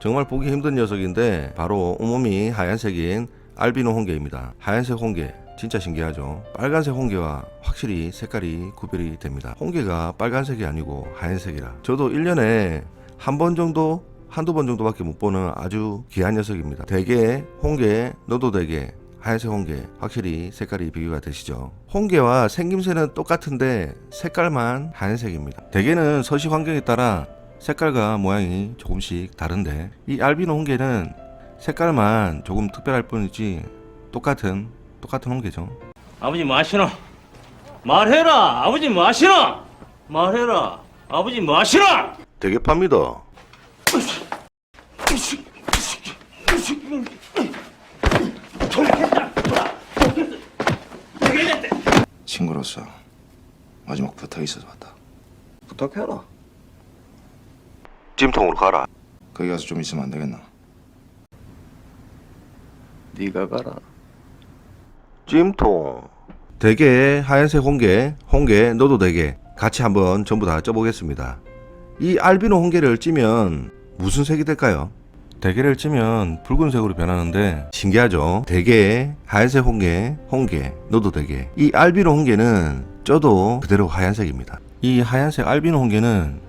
정말 보기 힘든 녀석인데 바로 온몸이 하얀색인 알비노 홍게입니다. 하얀색 홍게 진짜 신기하죠. 빨간색 홍게와 확실히 색깔이 구별이 됩니다. 홍게가 빨간색이 아니고 하얀색이라 저도 1년에 한 번 정도 한두 번 정도밖에 못 보는 아주 귀한 녀석입니다. 대게, 홍게, 너도 대게, 하얀색 홍게 확실히 색깔이 비교가 되시죠. 홍게와 생김새는 똑같은데 색깔만 하얀색입니다. 대게는 서식 환경에 따라 색깔과 모양이 조금씩 다른데 이 알비노 홍게는 색깔만 조금 특별할 뿐이지 똑같은 똑같은 홍게죠. 아버지 마시노 말해라 아버지 마시노 말해라 아버지 마시노 대게 팝니다. 친구로서 마지막 부탁이 있어서 왔다. 부탁해라. 찜통으로 가라. 거기 가서 좀 있으면 안 되겠나? 네가 가라. 찜통. 대게, 하얀색 홍게, 홍게, 너도 대게 같이 한번 전부 다 쪄보겠습니다. 이 알비노 홍게를 찌면 무슨 색이 될까요? 대게를 찌면 붉은색으로 변하는데 신기하죠? 대게, 하얀색 홍게, 홍게, 너도 대게. 이 알비노 홍게는 쪄도 그대로 하얀색입니다. 이 하얀색 알비노 홍게는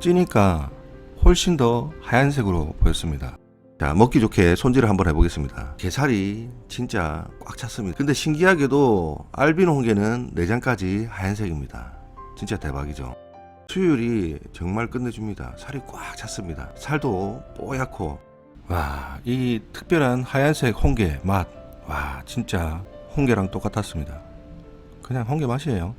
찌니까 훨씬 더 하얀색으로 보였습니다. 자, 먹기 좋게 손질을 한번 해보겠습니다. 게살이 진짜 꽉 찼습니다. 근데 신기하게도 알비노 홍게는 내장까지 하얀색입니다. 진짜 대박이죠. 수율이 정말 끝내줍니다. 살이 꽉 찼습니다. 살도 뽀얗고, 와, 이 특별한 하얀색 홍게 맛, 와, 진짜 홍게랑 똑같았습니다. 그냥 홍게 맛이에요.